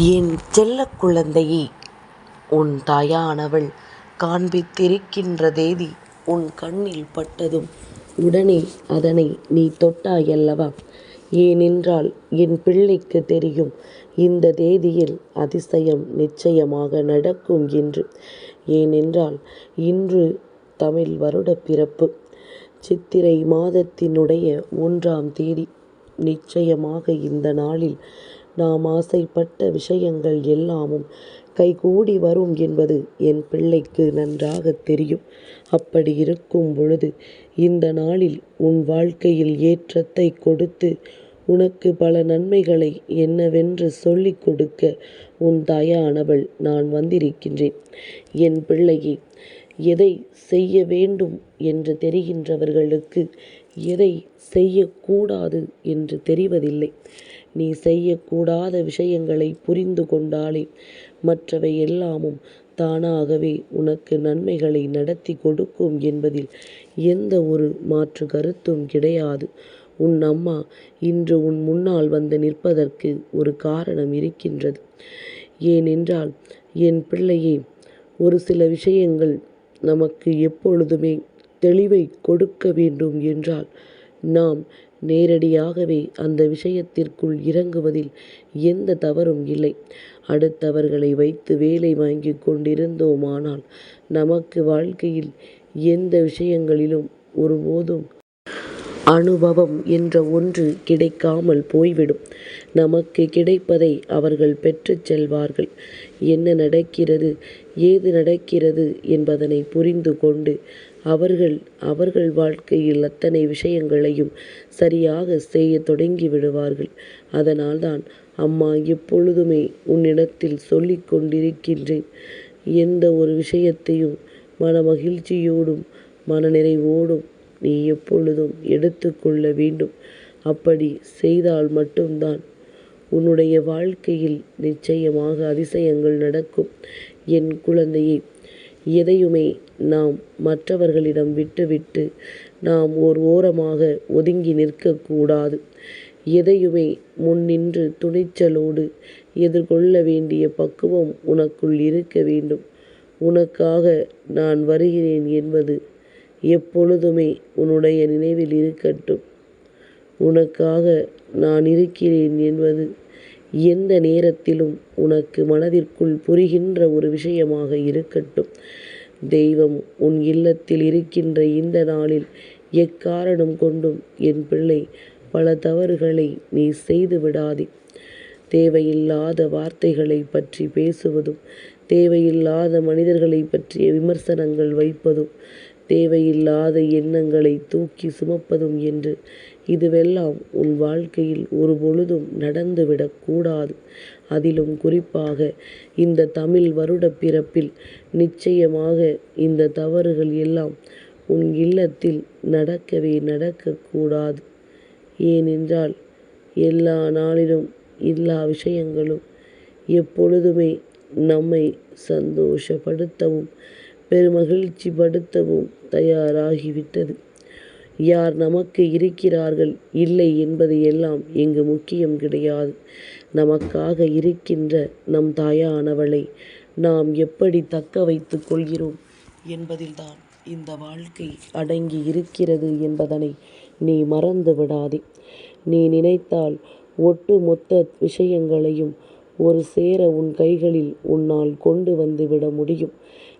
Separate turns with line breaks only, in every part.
என் செல்ல குழந்தையே உன் தாயானவள் காண்பித்திருக்கின்ற தேதி உன் கண்ணில் பட்டதும் உடனே அதனை நீ தொட்டாயல்லவா? ஏனென்றால் என் பிள்ளைக்கு தெரியும் இந்த தேதியில் அதிசயம் நிச்சயமாக நடக்கும் என்று. ஏனென்றால் இன்று தமிழ் வருட பிறப்பு. சித்திரை மாதத்தினுடைய ஒன்றாம் தேதி. நிச்சயமாக இந்த நாளில் நாம் ஆசைப்பட்ட விஷயங்கள் எல்லாமும் கைகூடி வரும் என்பது என் பிள்ளைக்கு நன்றாக தெரியும். அப்படி இருக்கும் பொழுது இந்த நாளில் உன் வாழ்க்கையில் ஏற்றத்தை கொடுத்து உனக்கு பல நன்மைகளை என்னவென்று சொல்லிக் கொடுக்க உன் தாயானவள் நான் வந்திருக்கின்றேன். என் பிள்ளையே எதை செய்ய வேண்டும் என்று தெரிகின்றவர்களுக்கு எதை செய்யக்கூடாது என்று தெரிவதில்லை. நீ செய்யக்கூடாத விஷயங்களை புரிந்து கொண்டாலே மற்றவை எல்லாமும் தானாகவே உனக்கு நன்மைகளை நடத்திக் கொடுக்கும் என்பதில் எந்த ஒரு மாற்று கருத்தும் கிடையாது. உன் அம்மா இன்று உன் முன்னால் வந்து நிற்பதற்கு ஒரு காரணம் இருக்கின்றது. ஏனென்றால் என் பிள்ளையே ஒரு சில விஷயங்கள் நமக்கு எப்பொழுதுமே தெளிவை கொடுக்க வேண்டும் என்றால் நாம் நேரடியாகவே அந்த விஷயத்திற்குள் இறங்குவதில் எந்த தவறும் இல்லை. அடுத்தவர்களை வைத்து வேலை வாங்கிக் கொண்டிருந்தோமானால் நமக்கு வாழ்க்கையில் எந்த விஷயங்களிலும் ஒருபோதும் அனுபவம் என்ற ஒன்று கிடைக்காமல் போய்விடும். நமக்கு கிடைப்பதை அவர்கள் பெற்றுச் செல்வார்கள். என்ன நடக்கிறது ஏது நடக்கிறது என்பதனை புரிந்து கொண்டு அவர்கள் அவர்கள் வாழ்க்கையில் அத்தனை விஷயங்களையும் சரியாக செய்யத் தொடங்கிவிடுவார்கள். அதனால்தான் அம்மா எப்பொழுதுமே உன்னிடத்தில் சொல்லிக் கொண்டிருக்கின்றேன். எந்த ஒரு விஷயத்தையும் மன மகிழ்ச்சியோடும் மனநிறைவோடும் நீ எப்பொழுதும் எடுத்துக்கொள்ள வேண்டும். அப்படி செய்தால் மட்டும்தான் உன்னுடைய வாழ்க்கையில் நிச்சயமாக அதிசயங்கள் நடக்கும். என் குழந்தையே எதையுமே நாம் மற்றவர்களிடம் விட்டுவிட்டு நாம் ஓர் ஓரமாக ஒதுங்கி நிற்கக்கூடாது எதையுமே முன்னின்று துணிச்சலோடு எதிர்கொள்ள வேண்டிய பக்குவம் உனக்குள் இருக்க வேண்டும். உனக்காக நான் வருகிறேன் என்பது எப்பொழுதுமே உன்னுடைய நினைவில் இருக்கட்டும். உனக்காக நான் இருக்கிறேன் என்பது எந்த நேரத்திலும் உனக்கு மனதிற்குள் புரிகின்ற ஒரு விஷயமாக இருக்கட்டும். தெய்வம் உன் இல்லத்தில் இருக்கின்ற இந்த நாளில் எக்காரணம் கொண்டும் என் பிள்ளை பல தவறுகளை நீ செய்து விடாதே. தேவையில்லாத வார்த்தைகளை பற்றி பேசுவதும் தேவையில்லாத மனிதர்களை பற்றிய விமர்சனங்கள் வைப்பதும் தேவையில்லாத எண்ணங்களை தூக்கி சுமப்பதும் என்று இதுவெல்லாம் உன் வாழ்க்கையில் ஒரு பொழுதும் நடந்துவிடக்கூடாது அதிலும் குறிப்பாக இந்த தமிழ் வருட பிறப்பில் நிச்சயமாக இந்த தவறுகள் எல்லாம் உன் இல்லத்தில் நடக்கவே நடக்கக்கூடாது ஏனென்றால் எல்லா நாளிலும் எல்லா விஷயங்களும் எப்பொழுதுமே நம்மை சந்தோஷப்படுத்தவும் பெருமகிழ்ச்சிப்படுத்தவும் தயாராகிவிட்டது. யார் நமக்கு இருக்கிறார்கள் இல்லை என்பது எல்லாம் இங்கு முக்கியம் கிடையாது. நமக்காக இருக்கின்ற நம் தாயானவளை நாம் எப்படி தக்க வைத்துக் கொள்கிறோம் என்பதில்தான் இந்த வாழ்க்கை அடங்கி இருக்கிறது என்பதனை நீ மறந்து விடாதே. நீ நினைத்தால் ஒட்டு மொத்த விஷயங்களையும் ஒரு சேர உன் கைகளில் உன்னால் கொண்டு வந்து விட முடியும்.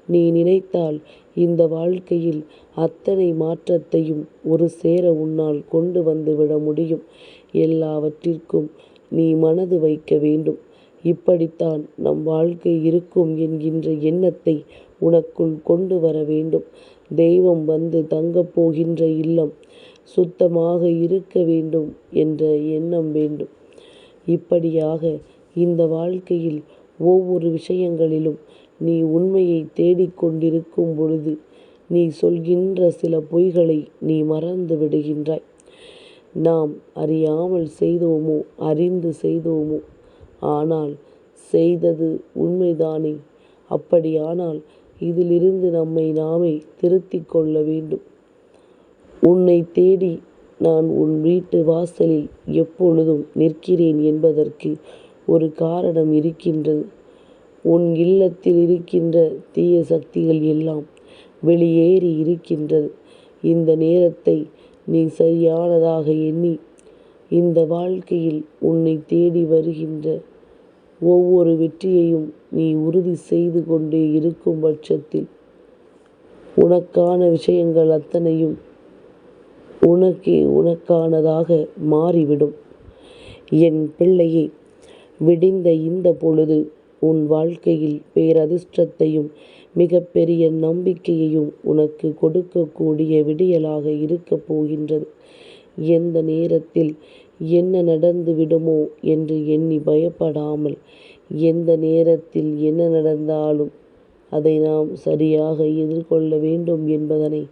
நீ நினைத்தால் இந்த வாழ்க்கையில் அத்தனை மாற்றத்தையும் ஒரு சேர உன்னால் கொண்டு வந்து விட முடியும். எல்லாவற்றிற்கும் நீ மனது வைக்க வேண்டும். இப்படித்தான் நம் வாழ்க்கை இருக்கும் என்கின்ற எண்ணத்தை உனக்குள் கொண்டு வர வேண்டும். தெய்வம் வந்து தங்கப் போகின்ற இல்லம் சுத்தமாக இருக்க வேண்டும் என்ற எண்ணம் வேண்டும். இப்படியாக இந்த வாழ்க்கையில் ஒவ்வொரு விஷயங்களிலும் நீ உண்மையைத் தேடிக் கொண்டிருக்கும் பொழுது நீ சொல்கின்ற சில பொய்களை நீ மறந்து விடுகின்றாய். நாம் அறியாமல் செய்தோமோ அறிந்து செய்தோமோ ஆனால் செய்தது உண்மைதானே. அப்படியானால் இதிலிருந்து நம்மை நாமே திருத்திக் கொள்ள வேண்டும். உன்னைத் தேடி நான் உன் வீட்டு வாசலில் எப்பொழுதும் நிற்கிறேன் என்பதற்கு ஒரு காரணம் இருக்கின்றது உன் இல்லத்தில் இருக்கின்ற தீய சக்திகள் எல்லாம் வெளியேறி இருக்கின்றது இந்த நேரத்தை நீ சரியானதாக எண்ணி இந்த வாழ்க்கையில் உன்னை தேடி வருகின்ற ஒவ்வொரு வெற்றியையும் நீ உறுதி செய்து கொண்டே இருக்கும் பட்சத்தில் உனக்கான விஷயங்கள் அத்தனையும் உனக்கே உனக்கானதாக மாறிவிடும். என் பிள்ளையே விடிந்த இந்த பொழுது உன் வாழ்க்கையில் பேரதிர்ஷ்டத்தையும் மிகப்பெரிய நம்பிக்கையையும் உனக்கு கொடுக்கக்கூடிய விடியலாக இருக்கப் போகின்றது. எந்த நேரத்தில் என்ன நடந்து விடுமோ என்று எண்ணி பயப்படாமல் எந்த நேரத்தில் என்ன நடந்தாலும் அதை நாம் சரியாக எதிர்கொள்ள வேண்டும் என்பதனை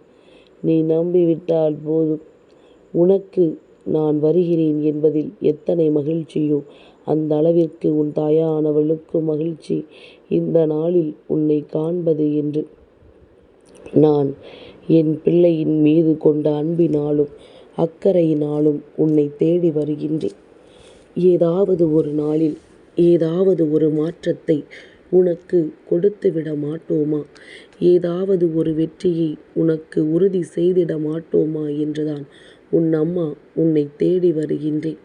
நீ நம்பிவிட்டால் போதும். உனக்கு நான் வருகிறேன் என்பதில் எத்தனை மகிழ்ச்சியோ அந்த அளவிற்கு உன் தாயானவளுக்கு மகிழ்ச்சி இந்த நாளில் உன்னை காண்பது என்று நான் என் பிள்ளையின் மீது கொண்ட அன்பினாலும் அக்கறையினாலும் உன்னை தேடி வருகின்றேன். ஏதாவது ஒரு நாளில் ஏதாவது ஒரு மாற்றத்தை உனக்கு கொடுத்துவிட மாட்டோமா? ஏதாவது ஒரு வெற்றியை உனக்கு உறுதி செய்திட மாட்டோமா? என்றுதான் உன் அம்மா உன்னை தேடி வருகின்றேன்.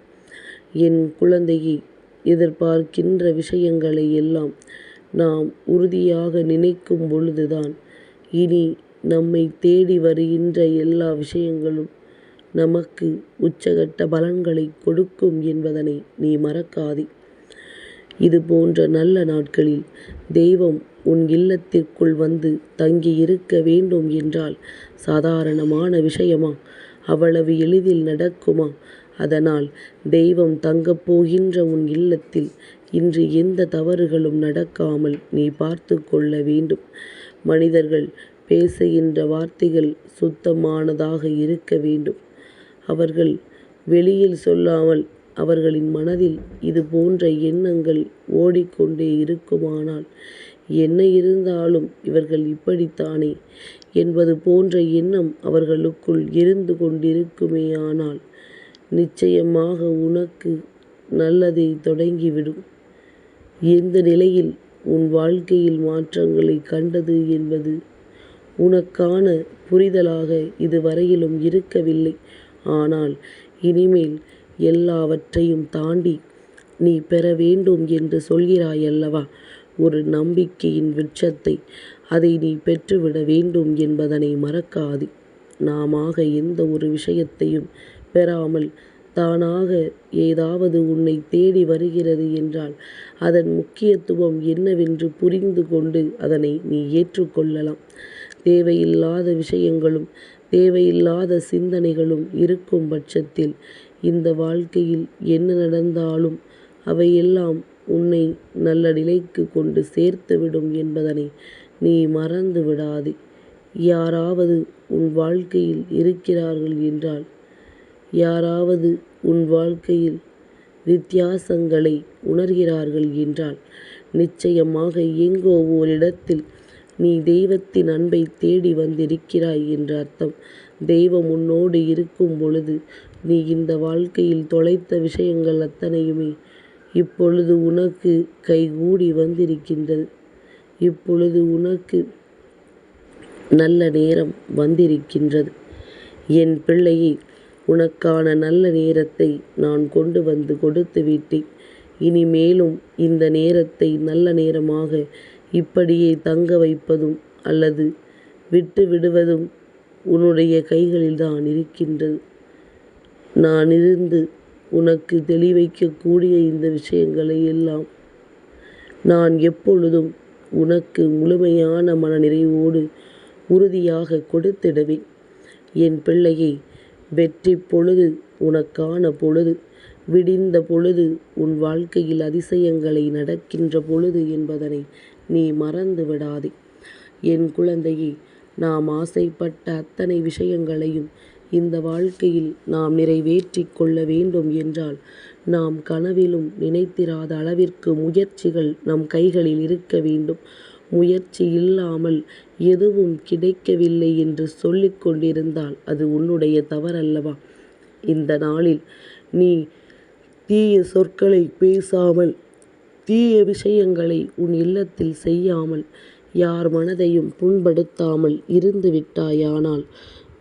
என் குழந்தையை எதிர்பார்க்கின்ற விஷயங்களை எல்லாம் நாம் உறுதியாக நினைக்கும் பொழுதுதான் இனி நம்மை தேடி வருகின்ற எல்லா விஷயங்களும் நமக்கு உச்சகட்ட பலன்களை கொடுக்கும் என்பதனை நீ மறக்காதே. இது போன்ற நல்ல நாட்களில் தெய்வம் உன் இல்லத்திற்குள் வந்து தங்கி இருக்க வேண்டும் என்றால் சாதாரணமான விஷயமா? அவ்வளவு எளிதில் நடக்குமா? அதனால் தெய்வம் தங்கப் போகின்ற உன் இல்லத்தில் இன்று எந்த தவறுகளும் நடக்காமல் நீ பார்த்து கொள்ள வேண்டும். மனிதர்கள் பேசுகின்ற வார்த்தைகள் சுத்தமானதாக இருக்க வேண்டும். அவர்கள் வெளியில் சொல்லாமல் அவர்களின் மனதில் இது போன்ற எண்ணங்கள் ஓடிக்கொண்டே இருக்குமானால் என்ன இருந்தாலும் இவர்கள் இப்படித்தானே என்பது போன்ற எண்ணம் அவர்களுக்குள் இருந்து கொண்டிருக்குமேயானால் நிச்சயமாக உனக்கு நல்லதை தொடங்கிவிடும். எந்த நிலையில் உன் வாழ்க்கையில் மாற்றங்களை கண்டது என்பது உனக்கான புரிதலாக இதுவரையிலும் இருக்கவில்லை. ஆனால் இனிமேல் எல்லாவற்றையும் தாண்டி நீ பெற வேண்டும் என்று சொல்கிறாயல்லவா? ஒரு நம்பிக்கையின் விருட்சத்தை அதை நீ பெற்றுவிட வேண்டும் என்பதனை மறக்காதே. நாமாக எந்த ஒரு விஷயத்தையும் பெறாமல் தானாக ஏதாவது உன்னை தேடி வருகிறது என்றால் அதன் முக்கியத்துவம் என்னவென்று புரிந்து கொண்டு அதனை நீ ஏற்றுக்கொள்ளலாம். தேவையில்லாத விஷயங்களும் தேவையில்லாத சிந்தனைகளும் இருக்கும் பட்சத்தில் இந்த வாழ்க்கையில் என்ன நடந்தாலும் அவையெல்லாம் உன்னை நல்ல நிலைக்கு கொண்டு சேர்த்துவிடும் என்பதனை நீ மறந்து விடாதே. யாராவது உன் வாழ்க்கையில் இருக்கிறார்கள் என்றால் யாராவது உன் வாழ்க்கையில் வித்தியாசங்களை உணர்கிறார்கள் என்றால் நிச்சயமாக எங்கோ ஓரிடத்தில் நீ தெய்வத்தின் அன்பை தேடி வந்திருக்கிறாய் என்று அர்த்தம். தெய்வம் உன்னோடு இருக்கும் பொழுது நீ இந்த வாழ்க்கையில் தொலைத்த விஷயங்கள் அத்தனையுமே இப்பொழுது உனக்கு கைகூடி வந்திருக்கின்றது. இப்பொழுது உனக்கு நல்ல நேரம் வந்திருக்கின்றது. என் பிள்ளையை உனக்கான நல்ல நேரத்தை நான் கொண்டு வந்து கொடுத்து விட்டேன். இனிமேலும் இந்த நேரத்தை நல்ல நேரமாக இப்படியே தங்க வைப்பதும் அல்லது விட்டு விடுவதும் உன்னுடைய கைகளில்தான் இருக்கின்றது. நான் இருந்து உனக்கு தெளிவைக்கக்கூடிய இந்த விஷயங்களை எல்லாம் நான் எப்பொழுதும் உனக்கு முழுமையான மனநிறைவோடு உறுதியாக கொடுத்திடுவேன். என் பிள்ளையை வெற்றி பொழுது உனக்கான பொழுது விடிந்த பொழுது உன் வாழ்க்கையில் அதிசயங்களை நடக்கின்ற பொழுது என்பதனை நீ மறந்து விடாதே. என் குழந்தையே நாம் ஆசைப்பட்ட அத்தனை விஷயங்களையும் இந்த வாழ்க்கையில் நாம் நிறைவேற்றி கொள்ள வேண்டும் என்றால் நாம் கனவிலும் நினைத்திராத அளவிற்கு முயற்சிகள் நம் கைகளில் இருக்க வேண்டும். முயற்சி இல்லாமல் எதுவும் கிடைக்கவில்லை என்று சொல்லிக் கொண்டிருந்தால் அது உன்னுடைய தவறல்லவா? இந்த நாளில் நீ தீய சொற்களை பேசாமல் தீய விஷயங்களை உன் இல்லத்தில் செய்யாமல் யார் மனதையும் புண்படுத்தாமல் இருந்து விட்டாயானால்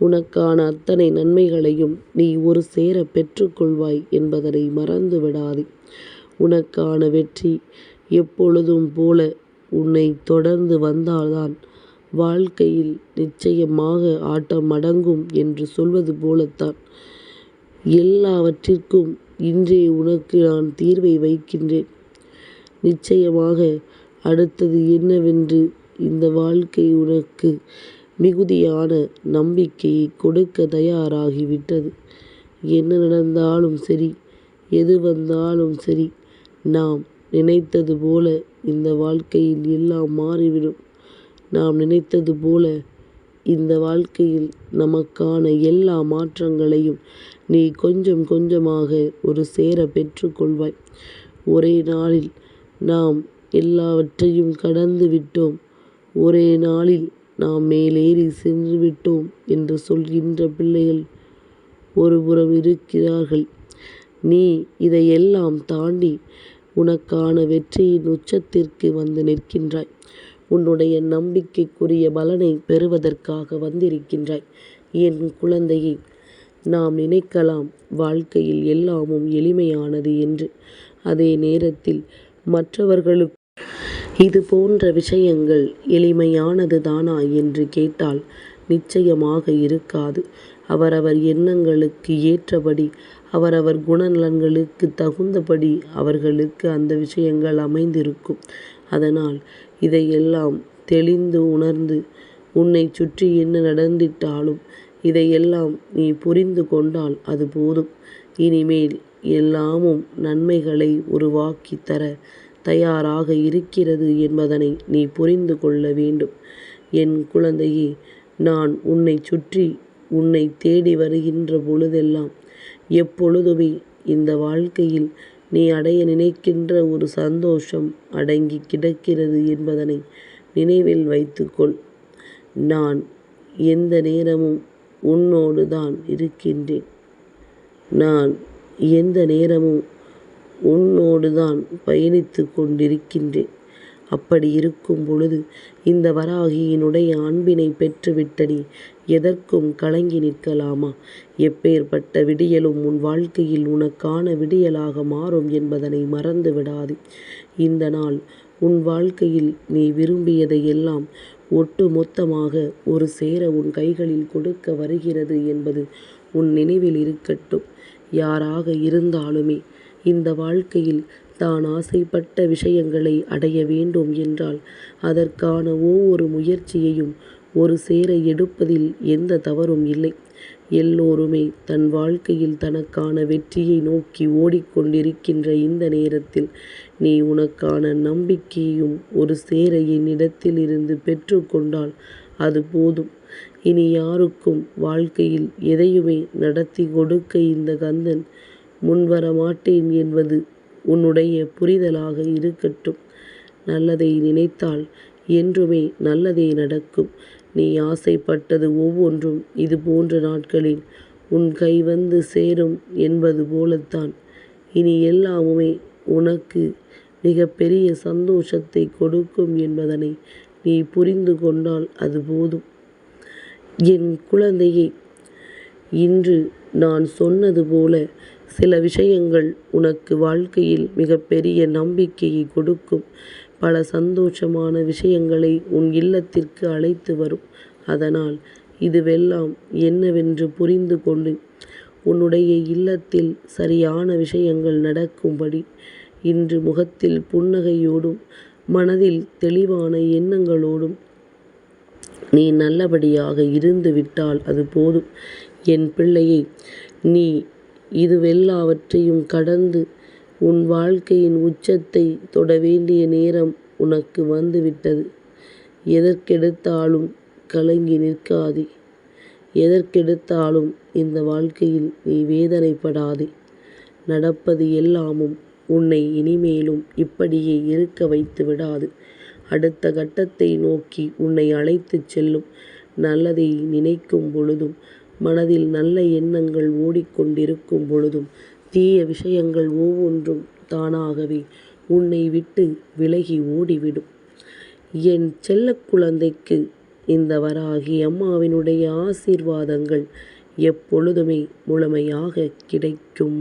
உனக்கான அத்தனை நன்மைகளையும் நீ ஒரு சேர பெற்றுக்கொள்வாய் என்பதனை மறந்து விடாதே. உனக்கான வெற்றி எப்பொழுதும் போல உன்னை தொடர்ந்து வந்தால்தான் வாழ்க்கையில் நிச்சயமாக ஆட்டம் அடங்கும் என்று சொல்வது போலத்தான் எல்லாவற்றிற்கும் இன்றே உனக்கு நான் தீர்வை வைக்கின்றேன். நிச்சயமாக அடுத்தது என்னவென்று இந்த வாழ்க்கை உனக்கு மிகுதியான நம்பிக்கையை கொடுக்க தயாராகிவிட்டது. என்ன நடந்தாலும் சரி எது வந்தாலும் சரி நாம் நினைத்தது போல இந்த வாழ்க்கையில் எல்லாம் மாறிவிடும். நாம் நினைத்தது போல இந்த வாழ்க்கையில் நமக்கான எல்லா மாற்றங்களையும் நீ கொஞ்சம் கொஞ்சமாக ஒரு சேர பெற்றுக்கொள்வாய். ஒரே நாளில் நாம் எல்லாவற்றையும் கடந்து விட்டோம். ஒரே நாளில் நாம் மேலேறி சென்று விட்டோம் என்று சொல்கின்ற பிள்ளைகள் ஒருபுறம் இருக்கிறார்கள். நீ இதையெல்லாம் தாண்டி உனக்கான வெற்றியின் உச்சத்திற்கு வந்து நிற்கின்றாய். உன்னுடைய நம்பிக்கைக்குரிய பலனைப் பெறுவதற்காக வந்திருக்கின்றாய். என் குழந்தையே நாம் நினைக்கலாம் வாழ்க்கையில் எல்லாமும் எளிமையானது என்று. அதே நேரத்தில் மற்றவர்களுக்கு இது போன்ற விஷயங்கள் எளிமையானது தானா என்று கேட்டால் நிச்சயமாக இருக்காது. அவரவர் எண்ணங்களுக்கு ஏற்றபடி அவரவர் குணநலன்களுக்கு தகுந்தபடி அவர்களுக்கு அந்த விஷயங்கள் அமைந்திருக்கும். அதனால் இதையெல்லாம் தெளிந்து உணர்ந்து உன்னைச் சுற்றி என்ன நடந்திட்டாலும் இதையெல்லாம் நீ புரிந்து கொண்டால் அது போதும். இனிமேல் எல்லாமும் நன்மைகளை உருவாக்கித் தர தயாராக இருக்கிறது என்பதனை நீ புரிந்து கொள்ள வேண்டும். என் குழந்தையே நான் உன்னைச் சுற்றி உன்னை தேடி வருகின்ற பொழுதெல்லாம் எப்பொழுதுமே இந்த வாழ்க்கையில் நீ அடைய நினைக்கின்ற ஒரு சந்தோஷம் அடங்கி கிடக்கிறது என்பதனை நினைவில் வைத்துக்கொள். நான் எந்த நேரமும் உன்னோடு தான் இருக்கின்றேன். நான் எந்த நேரமும் உன்னோடு தான் பயணித்துக் கொண்டிருக்கின்றேன். அப்படி இருக்கும் பொழுது இந்த வராகியினுடைய அன்பினை பெற்றுவிட்ட நீ எதற்கும் கலங்கி நிற்கலாமா? எப்பேர்ப்பட்ட விடியலும் உன் வாழ்க்கையில் உனக்கான விடியலாக மாறும் என்பதனை மறந்து விடாது இந்த நாள் உன் வாழ்க்கையில் நீ விரும்பியதை எல்லாம் ஒட்டு மொத்தமாக ஒரு சேர உன் கைகளில் கொடுக்க வருகிறது என்பது உன் நினைவில் இருக்கட்டும். யாராக இருந்தாலுமே இந்த வாழ்க்கையில் தான் ஆசைப்பட்ட விஷயங்களை அடைய வேண்டும் என்றால் அதற்கான ஒவ்வொரு முயற்சியையும் ஒரு சேர எடுப்பதில் எந்த தவறும் இல்லை. எல்லோருமே தன் வாழ்க்கையில் தனக்கான வெற்றியை நோக்கி ஓடிக்கொண்டிருக்கின்ற இந்த நேரத்தில் நீ உனக்கான நம்பிக்கையும் ஒரு சேர என்னிடத்தில் இருந்து அது போதும். இனி யாருக்கும் வாழ்க்கையில் எதையுமே நடத்தி கொடுக்க இந்த கந்தன் முன்வர மாட்டேன் என்பது உன்னுடைய புரிதலாக இருக்கட்டும். நல்லதை நினைத்தால் என்றுமே நல்லதே நடக்கும். நீ ஆசைப்பட்டது ஒவ்வொன்றும் இதுபோன்ற நாட்களில் உன் கை வந்து சேரும் என்பது போலத்தான் இனி எல்லாமுமே உனக்கு மிகப்பெரிய சந்தோஷத்தை கொடுக்கும் என்பதனை நீ புரிந்து கொண்டால் அது போதும். என் குழந்தையே இன்று நான் சொன்னது போல சில விஷயங்கள் உனக்கு வாழ்க்கையில் மிகப்பெரிய நம்பிக்கையை கொடுக்கும். பல சந்தோஷமான விஷயங்களை உன் இல்லத்திற்கு அழைத்து வரும். அதனால் இதுவெல்லாம் என்னவென்று புரிந்து கொண்டு உன்னுடைய இல்லத்தில் சரியான விஷயங்கள் நடக்கும்படி இன்று முகத்தில் புன்னகையோடும் மனதில் தெளிவான எண்ணங்களோடும் நீ நல்லபடியாக இருந்து விட்டால் அது போதும். என் பிள்ளையை நீ இதுவெல்லாவற்றையும் கடந்து உன் வாழ்க்கையின் உச்சத்தை தொட வேண்டிய நேரம் உனக்கு வந்துவிட்டது எதற்கெடுத்தாலும் கலங்கி நிற்காதே. எதற்கெடுத்தாலும் இந்த வாழ்க்கையில் நீ வேதனைப்படாதே. நடப்பது எல்லாமும் உன்னை இனிமேலும் இப்படியே இருக்க வைத்து விடாது. அடுத்த கட்டத்தை நோக்கி உன்னை அழைத்துச் செல்லும். நல்லதை நினைக்கும் பொழுதும் மனதில் நல்ல எண்ணங்கள் ஓடிக்கொண்டிருக்கும் பொழுதும் தீய விஷயங்கள் ஒவ்வொன்றும் தானாகவே உன்னை விட்டு விலகி ஓடிவிடும். என் செல்ல குழந்தைக்கு இந்த வராகி அம்மாவினுடைய ஆசீர்வாதங்கள் எப்பொழுதுமே முழுமையாக கிடைக்கும்.